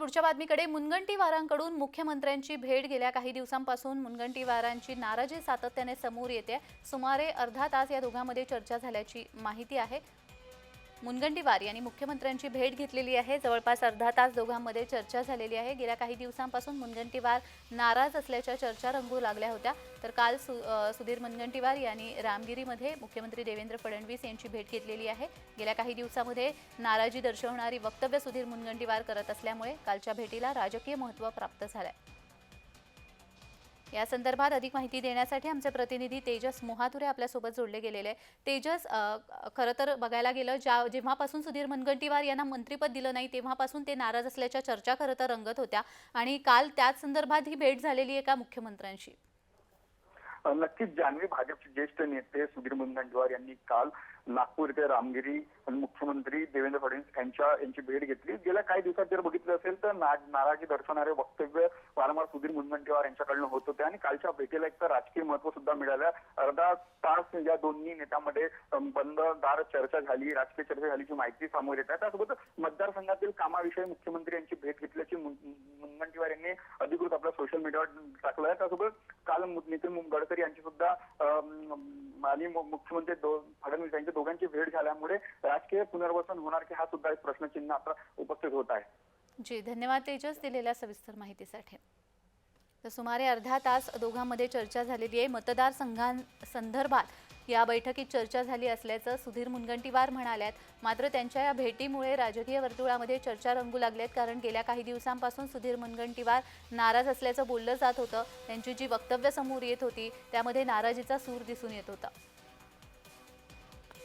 पुढच्या बातमीकडे मुनगंटीवारांकडून मुख्यमंत्र्यांची भेट गेल्या काही दिवसांपासून मुनगंटीवारांची नाराजी सातत्याने समोर येते. सुमारे अर्धा तास या दोघांमध्ये चर्चा झाल्याची माहिती आहे. मुनगंटीवार यांनी मुख्यमंत्र्यांची भेट घेतलेली आहे. जवळपास अर्धा तास दोघांमध्ये चर्चा झालेली आहे. गेल्या काही दिवसांपासून मुनगंटीवार नाराज असल्याच्या चर्चा रंगू लागल्या होत्या. तर काल सु सुधीर मुनगंटीवार यांनी रामगिरीमध्ये मुख्यमंत्री देवेंद्र फडणवीस यांची भेट घेतलेली आहे. गेल्या काही दिवसामध्ये नाराजी दर्शवणारी वक्तव्य सुधीर मुनगंटीवार करत असल्यामुळे कालच्या भेटीला राजकीय महत्त्व प्राप्त झालं आहे या संदर्भात अधिक माहिती देण्यासाठी आमचे प्रतिनिधी तेजस मोहातुरे आपल्यासोबत जोडले गेलेले तेजस खरं तर बघायला गेलं ज्या जेव्हापासून सुधीर मुनगंटीवार यांना मंत्रिपद दिलं नाही तेव्हापासून ते नाराज असल्याच्या चर्चा खरं तर रंगत होत्या. आणि काल त्याच संदर्भात ही भेट झालेली आहे का मुख्यमंत्र्यांशी नक्कीच जान्हवी भाजपचे ज्येष्ठ नेते सुधीर मुनगंटीवार यांनी काल नागपूर इथे रामगिरी आणि मुख्यमंत्री देवेंद्र फडणवीस यांच्या यांची भेट घेतली. गेल्या काही दिवसात जर बघितलं असेल तर ना- नाराजी दर्शवणारे वक्तव्य वारंवार सुधीर मुनगंटीवार यांच्याकडनं होत होते आणि कालच्या भेटीला एक तर राजकीय महत्त्व सुद्धा मिळालं. अर्धा तास या दोन्ही नेत्यामध्ये बंददार चर्चा झाली राजकीय चर्चा झाल्याची माहिती समोर येत आहे. त्यासोबत मतदारसंघातील कामाविषयी मुख्यमंत्री यांची भेट घेतल्याची मुनगंटीवार यांनी अधिकृत आपल्या सोशल मीडियावर टाकलं आहे. त्यासोबत काल मु- नितीन गडकरी यांची सुद्धा आणि मुख्यमंत्री फडणवीस यांच्या दोघांची भेट झाल्यामुळे राजकीय पुनर्वसन होणार की हा सुद्धा एक प्रश्नचिन्ह आता उपस्थित होत आहे. जी धन्यवाद तेजस दिलेल्या सविस्तर माहितीसाठी. तर सुमारे अर्धा तास दोघांमध्ये चर्चा झालेली आहे. मतदारसंघांसंदर्भात या बैठकीत चर्चा झाली असल्याचं सुधीर मुनगंटीवार म्हणाल्यात. मात्र त्यांच्या या भेटीमुळे राजकीय वर्तुळामध्ये चर्चा रंगू लागल्यात कारण गेल्या काही दिवसांपासून सुधीर मुनगंटीवार नाराज असल्याचं बोललं जात होतं. त्यांची जी वक्तव्य समोर येत होती त्यामध्ये नाराजीचा सूर दिसून येत होता.